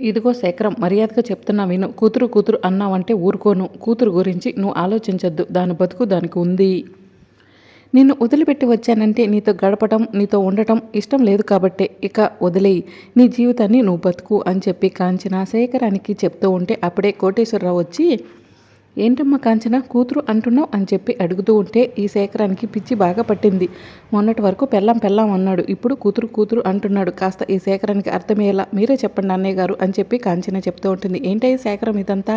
ఇదిగో శేఖరం మర్యాదగా చెప్తున్నా విను. కూతురు కూతురు అన్నావంటే ఊరుకోను. కూతురు గురించి నువ్వు ఆలోచించొద్దు. దాని బతుకు దానికి ఉంది. నిన్ను వదిలిపెట్టి వచ్చానంటే నీతో గడపటం నీతో ఉండటం ఇష్టం లేదు కాబట్టే. ఇక వదిలేయి. నీ జీవితాన్ని నువ్వు బతుకు అని చెప్పి కాంచిన శేఖరానికి చెప్తూ ఉంటే అప్పుడే కోటేశ్వరరావు వచ్చి ఏంటమ్మా కాంచన కూతురు అంటున్నావు అని చెప్పి అడుగుతూ ఉంటే ఈ శేఖరానికి పిచ్చి బాగా పట్టింది. మొన్నటి వరకు పెళ్ళం పెళ్ళం అన్నాడు. ఇప్పుడు కూతురు కూతురు అంటున్నాడు. కాస్త ఈ శేఖరానికి అర్థమయ్యేలా మీరే చెప్పండి అన్నయ్య గారు అని చెప్పి కాంచన చెప్తూ ఉంటుంది. ఏంటయ్య శేఖరం ఇదంతా?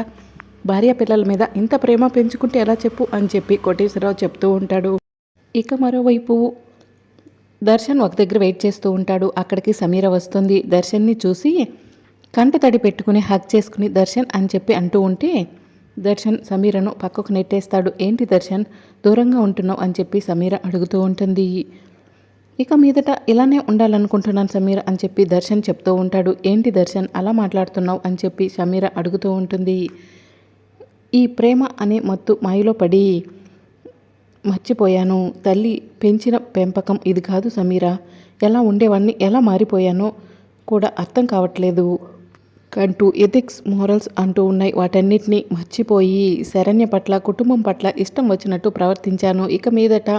భార్య పిల్లల మీద ఇంత ప్రేమ పెంచుకుంటే ఎలా చెప్పు అని చెప్పి కోటేశ్వరరావు చెప్తూ ఉంటాడు. ఇక మరోవైపు దర్శన్ ఒక దగ్గర వెయిట్ చేస్తూ ఉంటాడు. అక్కడికి సమీర వస్తుంది. దర్శన్ని చూసి కంట తడి పెట్టుకుని హక్ చేసుకుని దర్శన్ అని చెప్పి అంటూ ఉంటే దర్శన్ సమీరను పక్కకు నెట్టేస్తాడు. ఏంటి దర్శన్? దూరంగా ఉంటున్నావు అని చెప్పి సమీర అడుగుతూ ఉంటుంది. ఇక మీదట ఇలానే ఉండాలనుకుంటున్నాను సమీర అని చెప్పి దర్శన్ చెప్తూ ఉంటాడు. ఏంటి దర్శన్? అలా మాట్లాడుతున్నావు అని చెప్పి సమీర అడుగుతూ ఉంటుంది. ఈ ప్రేమ అనే మత్తు మాయలో పడి మర్చిపోయాను. తల్లి పెంచిన పెంపకం ఇది కాదు సమీర. ఎలా ఉండేవాడిని ఎలా మారిపోయానో కూడా అర్థం కావట్లేదు. అంటూ ఎథిక్స్ మోరల్స్ అంటూ ఉన్నాయి. వాటన్నిటిని మర్చిపోయి శరణ్య పట్ల కుటుంబం పట్ల ఇష్టం వచ్చినట్టు ప్రవర్తించాను. ఇక మీదట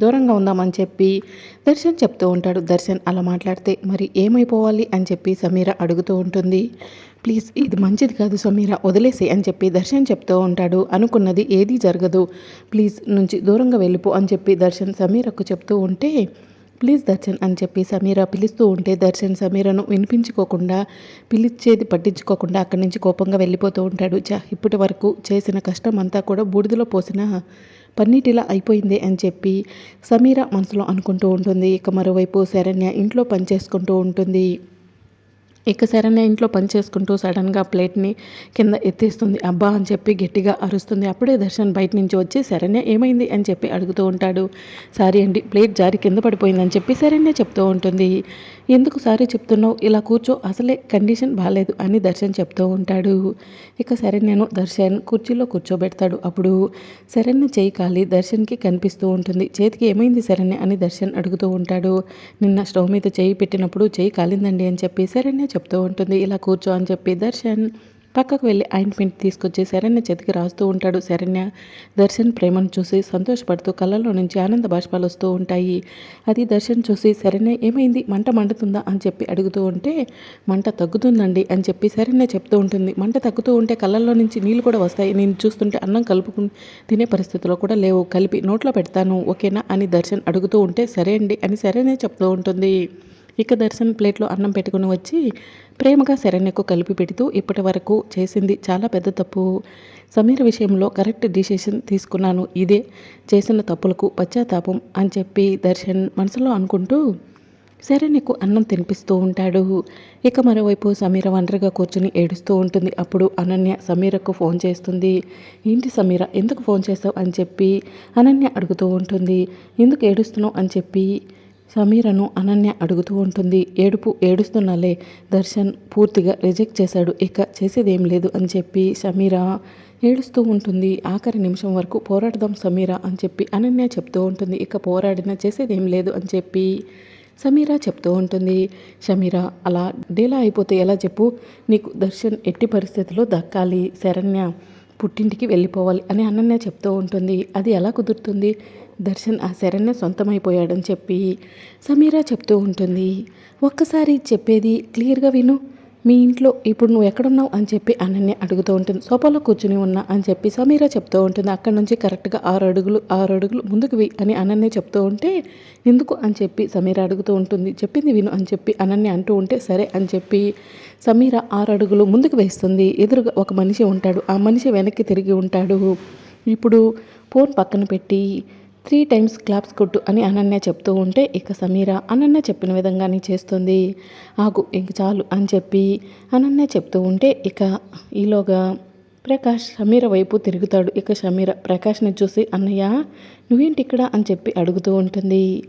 దూరంగా ఉందామని చెప్పి దర్శన్ చెప్తూ ఉంటాడు. దర్శన్ అలా మాట్లాడితే మరి ఏమైపోవాలి అని చెప్పి సమీర అడుగుతూ ఉంటుంది. ప్లీజ్ ఇది మంచిది కాదు సమీర వదిలేసి అని చెప్పి దర్శన్ చెప్తూ ఉంటాడు. అనుకున్నది ఏదీ జరగదు. ప్లీజ్ నుంచి దూరంగా వెళ్ళిపో అని చెప్పి దర్శన్ సమీరకు చెప్తూ ఉంటే ప్లీజ్ దర్శన్ అని చెప్పి సమీర పిలుస్తూ ఉంటే దర్శన్ సమీరను వినిపించుకోకుండా పిలిచేది పట్టించుకోకుండా అక్కడి నుంచి కోపంగా వెళ్ళిపోతూ ఉంటాడు. చా ఇప్పటి వరకు చేసిన కష్టం అంతా కూడా బూడిదలో పోసిన పన్నీటిలా అయిపోయింది అని చెప్పి సమీర మనసులో అనుకుంటూ ఉంటుంది. ఇక మరోవైపు శరణ్య ఇంట్లో పనిచేసుకుంటూ ఉంటుంది. ఇక సరైన ఇంట్లో పని చేసుకుంటూ సడన్గా ప్లేట్ని కింద ఎత్తేస్తుంది. అబ్బా! అని చెప్పి గట్టిగా అరుస్తుంది. అప్పుడే దర్శన్ బయట నుంచి వచ్చి శరణ్య ఏమైంది? అని చెప్పి అడుగుతూ ఉంటాడు. సారీ అండి ప్లేట్ జారి కింద పడిపోయిందని చెప్పి శరణ్య చెప్తూ ఉంటుంది. ఎందుకు సారీ చెప్తున్నావు? ఇలా కూర్చో అసలే కండిషన్ బాగాలేదు అని దర్శన్ చెప్తూ ఉంటాడు. ఇక శరణ్యను దర్శన్ కుర్చీలో కూర్చోబెడతాడు. అప్పుడు శరణ్య చేయి కాలి దర్శన్కి కనిపిస్తూ ఉంటుంది. చేతికి ఏమైంది శరణ్య అని దర్శన్ అడుగుతూ ఉంటాడు. నిన్న స్టవ్ మీద చేయి పెట్టినప్పుడు చేయి కాలిందండి అని చెప్పి శరణ్య చెప్తూ ఉంటుంది ఇలా కూర్చో అని చెప్పి దర్శన్ పక్కకు వెళ్ళి ఆయింట్మెంట్ తీసుకొచ్చి శరణ్య చేతికి రాస్తూ ఉంటాడు. శరణ్య దర్శన్ ప్రేమను చూసి సంతోషపడుతూ కళ్ళలో నుంచి ఆనంద బాష్పాలు వస్తూ ఉంటాయి. అది దర్శన్ చూసి శరణ్య ఏమైంది? మంట మండుతుందా? అని చెప్పి అడుగుతూ ఉంటే మంట తగ్గుతుందండి అని చెప్పి శరణ్య చెప్తూ ఉంటుంది. మంట తగ్గుతూ ఉంటే కళ్ళల్లో నుంచి నీళ్ళు కూడా వస్తాయి. నేను చూస్తుంటే అన్నం కలుపుకుని తినే పరిస్థితిలో కూడా లేవు. కలిపి నోట్లో పెడతాను ఓకేనా? అని దర్శన్ అడుగుతూ ఉంటే సరే అండి అని శరణ్య చెప్తూ ఉంటుంది. ఇక దర్శన్ ప్లేట్లో అన్నం పెట్టుకుని వచ్చి ప్రేమగా శరణ్యకు కలిపి పెడుతూ ఇప్పటి వరకు చేసింది చాలా పెద్ద తప్పు. సమీర విషయంలో కరెక్ట్ డిసిషన్ తీసుకున్నాను. ఇదే చేసిన తప్పులకు పశ్చాత్తాపం అని చెప్పి దర్శన్ మనసులో అనుకుంటూ శరణ్యకు అన్నం తినిపిస్తూ ఉంటాడు. ఇక మరోవైపు సమీర ఒంటరిగా కూర్చుని ఏడుస్తూ ఉంటుంది. అప్పుడు అనన్య సమీరకు ఫోన్ చేస్తుంది. ఏంటి సమీర ఎందుకు ఫోన్ చేస్తావు అని చెప్పి అనన్య అడుగుతూ ఉంటుంది. ఎందుకు ఏడుస్తున్నావు? అని చెప్పి సమీరను అనన్య అడుగుతూ ఉంటుంది. ఏడుపు ఏడుస్తున్నలే దర్శన్ పూర్తిగా రిజెక్ట్ చేశాడు. ఇక చేసేదేం లేదు అని చెప్పి సమీర ఏడుస్తూ ఉంటుంది. ఆఖరి నిమిషం వరకు పోరాడదాం సమీర అని చెప్పి అనన్య చెప్తూ ఉంటుంది. ఇక పోరాడినా చేసేదేం లేదు అని చెప్పి సమీర చెప్తూ ఉంటుంది. సమీర అలా డీలా అయిపోతే ఎలా చెప్పు? నీకు దర్శన్ ఎట్టి పరిస్థితిలో దక్కాలి. శరణ్య పుట్టింటికి వెళ్ళిపోవాలి అని అనన్య చెప్తూ ఉంటుంది. అది ఎలా కుదురుతుంది? దర్శన్ ఆ శరణ్య సొంతమైపోయాడని చెప్పి సమీరా చెప్తూ ఉంటుంది. ఒక్కసారి చెప్పేది క్లియర్గా విను. మీ ఇంట్లో ఇప్పుడు నువ్వు ఎక్కడున్నావు అని చెప్పి అనన్య అడుగుతూ ఉంటుంది. సోఫాలో కూర్చుని ఉన్నా అని చెప్పి సమీరా చెప్తూ ఉంటుంది. అక్కడ నుంచి కరెక్ట్గా ఆరు అడుగులు ఆరు అడుగులు ముందుకు వి అని అనన్య చెప్తూ ఉంటే ఎందుకు అని చెప్పి సమీర అడుగుతూ ఉంటుంది. చెప్పింది విను అని చెప్పి అనన్య అంటూ ఉంటే సరే అని చెప్పి సమీర ఆరు అడుగులు ముందుకు వేస్తుంది. ఎదురుగా ఒక మనిషి ఉంటాడు. ఆ మనిషి వెనక్కి తిరిగి ఉంటాడు. ఇప్పుడు ఫోన్ పక్కన పెట్టి త్రీ టైమ్స్ క్లాప్స్ కొట్టు అని అనన్య చెప్తూ ఉంటే ఇక సమీర అనన్య చెప్పిన విధంగానే చేస్తుంది. ఆగు ఇంక చాలు అని చెప్పి అనన్య చెప్తూ ఉంటే ఇక ఈలోగా ప్రకాష్ సమీర వైపు తిరుగుతాడు. ఇక సమీర ప్రకాష్ని చూసి అన్నయ్య నువ్వేంటి ఇక్కడ? అని చెప్పి అడుగుతూ ఉంటుంది.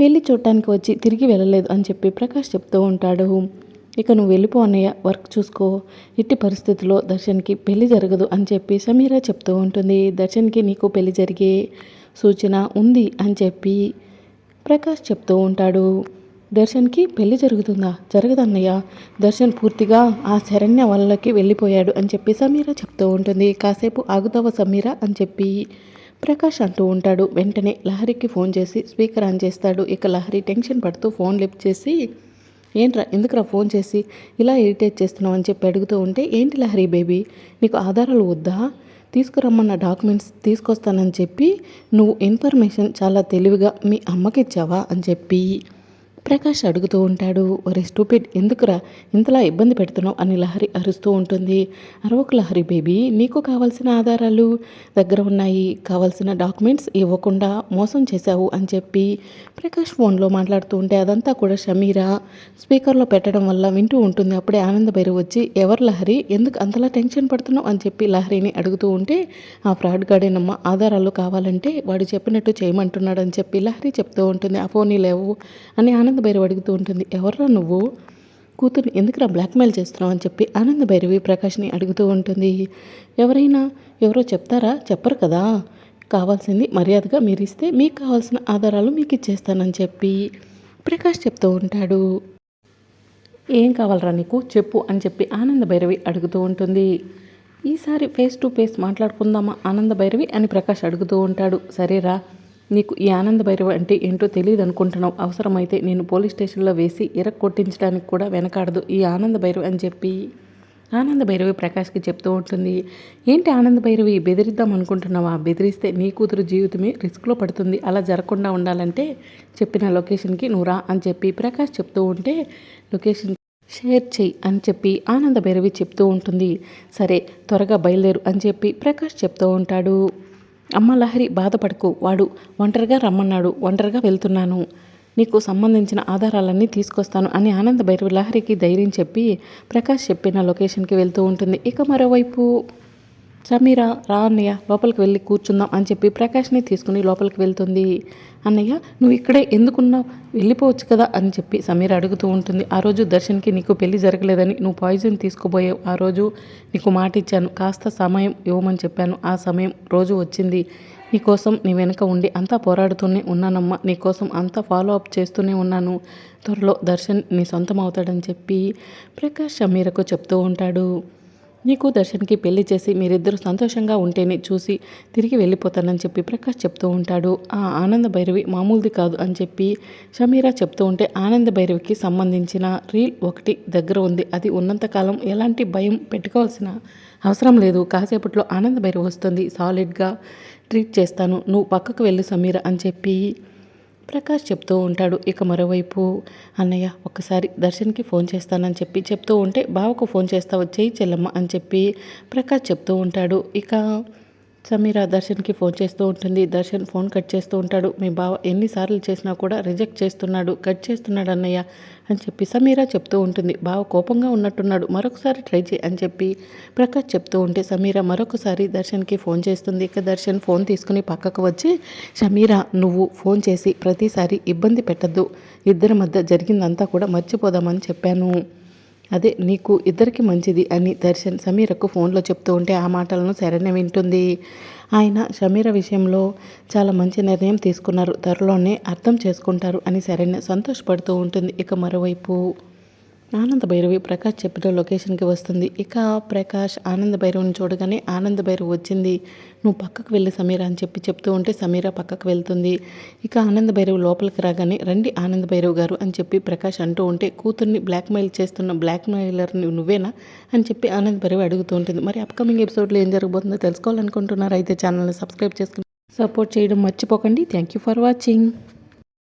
పెళ్ళి చూడటానికి వచ్చి తిరిగి వెళ్ళలేదు అని చెప్పి ప్రకాష్ చెప్తూ ఉంటాడు. ఇక నువ్వు వెళ్ళిపో అన్నయ్య వర్క్ చూసుకో. ఇట్టి పరిస్థితిలో దర్శన్కి పెళ్ళి జరగదు అని చెప్పి సమీర చెప్తూ ఉంటుంది. దర్శన్కి నీకు పెళ్ళి జరిగే సూచన ఉంది అని చెప్పి ప్రకాష్ చెప్తూ ఉంటాడు. దర్శన్కి పెళ్ళి జరుగుతుందా? జరగదన్నయ్య. దర్శన్ పూర్తిగా ఆ శరణ్య వాళ్ళకి వెళ్ళిపోయాడు అని చెప్పి సమీర చెప్తూ ఉంటుంది. కాసేపు ఆగుతావా సమీర? అని చెప్పి ప్రకాష్ అంటూ ఉంటాడు. వెంటనే లహరికి ఫోన్ చేసి స్పీకర్ ఆన్ చేస్తాడు. ఇక లహరి టెన్షన్ పడుతూ ఫోన్ లిఫ్ట్ చేసి ఏంట్రా? ఎందుకురా ఫోన్ చేసి ఇలా ఇరిటేట్ చేస్తున్నావు? అని చెప్పి అడుగుతూ ఉంటే ఏంటి లహరి బేబీ? నీకు ఆధారాలు వద్దా? తీసుకురమ్మన్న డాక్యుమెంట్స్ తీసుకొస్తానని చెప్పి నువ్వు ఇన్ఫర్మేషన్ చాలా తెలివిగా మీ అమ్మకి ఇచ్చావా అని చెప్పి ప్రకాష్ అడుగుతూ ఉంటాడు ఒరే స్టూపిడ్ ఎందుకురా ఇంతలా ఇబ్బంది పెడుతున్నావు? అని లహరి అరుస్తూ ఉంటుంది. అరవకు లహరి బేబీ నీకు కావాల్సిన ఆధారాలు దగ్గర ఉన్నాయి. కావాల్సిన డాక్యుమెంట్స్ ఇవ్వకుండా మోసం చేశావు అని చెప్పి ప్రకాష్ ఫోన్లో మాట్లాడుతూ ఉంటే అదంతా కూడా షమీరా. స్పీకర్లో పెట్టడం వల్ల వింటూ ఉంటుంది. అప్పుడే ఆనంద భైరు వచ్చి ఎవరు లహరి? ఎందుకు అంతలా టెన్షన్ పడుతున్నావు? అని చెప్పి లహరిని అడుగుతూ ఉంటే ఆ ఫ్రాడ్ గాడేనమ్మ ఆధారాలు కావాలంటే వాడు చెప్పినట్టు చేయమంటున్నాడు అని చెప్పి లహరి చెప్తూ ఉంటుంది. ఆ ఫోన్ లేవు అని ఆనంద ఆనంద భైరవి అడుగుతూ ఉంటుంది ఎవర్రా నువ్వు? కూతుర్ని ఎందుకురా బ్లాక్మెయిల్ చేస్తున్నావు? అని చెప్పి ఆనంద భైరవి ప్రకాష్ని అడుగుతూ ఉంటుంది ఎవరైనా? ఎవరో చెప్తారా? చెప్పరు కదా? కావాల్సింది మర్యాదగా మీరు ఇస్తే మీకు కావాల్సిన ఆధారాలు మీకు ఇచ్చేస్తానని చెప్పి ప్రకాష్ చెప్తూ ఉంటాడు. ఏం కావాలరా నీకు? చెప్పు అని చెప్పి ఆనంద భైరవి అడుగుతూ ఉంటుంది. ఈసారి ఫేస్ టు ఫేస్ మాట్లాడుకుందామా? ఆనంద భైరవి అని ప్రకాష్ అడుగుతూ ఉంటాడు. సరేరా నీకు ఈ ఆనంద భైరవ అంటే ఏంటో తెలియదు అనుకుంటున్నావు. అవసరమైతే నేను పోలీస్ స్టేషన్లో వేసి ఇరక్ కొట్టించడానికి కూడా వెనకాడదు. ఈ ఆనంద భైరవ అని చెప్పి ఆనంద భైరవి ప్రకాష్కి చెప్తూ ఉంటుంది. ఏంటి ఆనంద భైరవి బెదిరిద్దాం అనుకుంటున్నావా? బెదిరిస్తే నీ కూతురు జీవితమే రిస్క్లో పడుతుంది. అలా జరగకుండా ఉండాలంటే చెప్పిన లొకేషన్కి నువ్వు రా అని చెప్పి ప్రకాష్ చెప్తూ ఉంటే లొకేషన్ షేర్ చెయ్యి అని చెప్పి ఆనంద భైరవి చెప్తూ ఉంటుంది. సరే త్వరగా బయలుదేరు అని చెప్పి ప్రకాష్ చెప్తూ ఉంటాడు. అమ్మ లహరి బాధపడకు. వాడు ఒంటరిగా రమ్మన్నాడు. ఒంటరిగా వెళ్తున్నాను. నీకు సంబంధించిన ఆధారాలన్నీ తీసుకొస్తాను అని ఆనంద భైరవి లహరికి ధైర్యం చెప్పి ప్రకాష్ చెప్పిన లొకేషన్కి వెళ్తూ ఉంటుంది. ఇక మరోవైపు సమీర రా అన్నయ్య లోపలికి వెళ్ళి కూర్చుందాం అని చెప్పి ప్రకాష్ని తీసుకుని లోపలికి వెళ్తుంది. అన్నయ్య నువ్వు ఇక్కడే ఎందుకున్నావు? వెళ్ళిపోవచ్చు కదా అని చెప్పి సమీర అడుగుతూ ఉంటుంది. ఆ రోజు దర్శన్కి నీకు పెళ్ళి జరగలేదని నువ్వు పాయిజన్ తీసుకుపోయావు. ఆ రోజు నీకు మాట ఇచ్చాను కాస్త సమయం ఇవ్వమని చెప్పాను. ఆ సమయం రోజు వచ్చింది. నీకోసం నీ వెనుక ఉండి అంతా పోరాడుతూనే ఉన్నానమ్మా. నీకోసం అంతా ఫాలో అప్ చేస్తూనే ఉన్నాను. త్వరలో దర్శన్ నీ సొంతం అవుతాడని చెప్పి ప్రకాష్ సమీరకు చెప్తూ ఉంటాడు. నీకు దర్శన్కి పెళ్ళి చేసి మీరిద్దరూ సంతోషంగా ఉంటేనే చూసి తిరిగి వెళ్ళిపోతానని చెప్పి ప్రకాష్ చెప్తూ ఉంటాడు. ఆ ఆనంద భైరవి మామూలుది కాదు అని చెప్పి షమీరా చెప్తూ ఉంటే ఆనంద భైరవికి సంబంధించిన రీల్ ఒకటి దగ్గర ఉంది. అది ఉన్నంతకాలం ఎలాంటి భయం పెట్టుకోవాల్సిన అవసరం లేదు. కాసేపట్లో ఆనంద భైరవి వస్తుంది. సాలిడ్గా ట్రీట్ చేస్తాను. నువ్వు పక్కకు వెళ్ళి సమీర అని చెప్పి ప్రకాష్ చెప్తూ ఉంటాడు ఇక మరోవైపు అన్నయ్య ఒకసారి దర్శన్కి ఫోన్ చేస్తానని చెప్పి చెప్తూ ఉంటే బావకు ఫోన్ చేస్తా వచ్చేయి చెల్లమ్మ అని చెప్పి ప్రకాష్ చెప్తూ ఉంటాడు. ఇక సమీర దర్శన్కి ఫోన్ చేస్తూ ఉంటుంది. దర్శన్ ఫోన్ కట్ చేస్తూ ఉంటాడు. మీ బావ ఎన్నిసార్లు చేసినా కూడా రిజెక్ట్ చేస్తున్నాడు. కట్ చేస్తున్నాడు అన్నయ్య అని చెప్పి సమీర చెప్తూ ఉంటుంది. బావ కోపంగా ఉన్నట్టున్నాడు. మరొకసారి ట్రై చేయి అని చెప్పి ప్రకాష్ చెప్తూ ఉంటే సమీర మరొకసారి దర్శన్కి ఫోన్ చేస్తుంది. ఇక దర్శన్ ఫోన్ తీసుకుని పక్కకు వచ్చి సమీర నువ్వు ఫోన్ చేసి ప్రతిసారి ఇబ్బంది పెట్టద్దు. ఇద్దరి మధ్య జరిగిందంతా కూడా మర్చిపోదామని చెప్పాను. అదే నీకు ఇద్దరికి మంచిది అని దర్శన్ సమీరకు ఫోన్లో చెప్తూ ఉంటే ఆ మాటలను శరణ్య వింటుంది. ఆయన సమీర విషయంలో చాలా మంచి నిర్ణయం తీసుకున్నారు. త్వరలోనే అర్థం చేసుకుంటారు అని శరణ్య సంతోషపడుతూ ఉంటుంది. ఇక మరోవైపు ఆనంద భైరవి ప్రకాష్ చెప్పిన లొకేషన్కి వస్తుంది. ఇక ప్రకాష్ ఆనంద భైరవిని చూడగానే ఆనంద భైరవ్ వచ్చింది. నువ్వు పక్కకు వెళ్ళి సమీర అని చెప్పి చెప్తూ ఉంటే సమీర పక్కకు వెళ్తుంది. ఇక ఆనంద భైరవి లోపలికి రాగానే రండి ఆనంద భైరవ్ గారు అని చెప్పి ప్రకాష్ అంటూ ఉంటే కూతుర్ని బ్లాక్మెయిల్ చేస్తున్న బ్లాక్మెయిలర్ని నువ్వేనా? అని చెప్పి ఆనంద భైరవి అడుగుతూ ఉంటుంది. మరి అప్కమింగ్ ఎపిసోడ్లో ఏం జరగబోతుందో తెలుసుకోవాలనుకుంటున్నారు? అయితే ఛానల్ని సబ్స్క్రైబ్ చేసుకుని సపోర్ట్ చేయడం మర్చిపోకండి. Thank you for watching.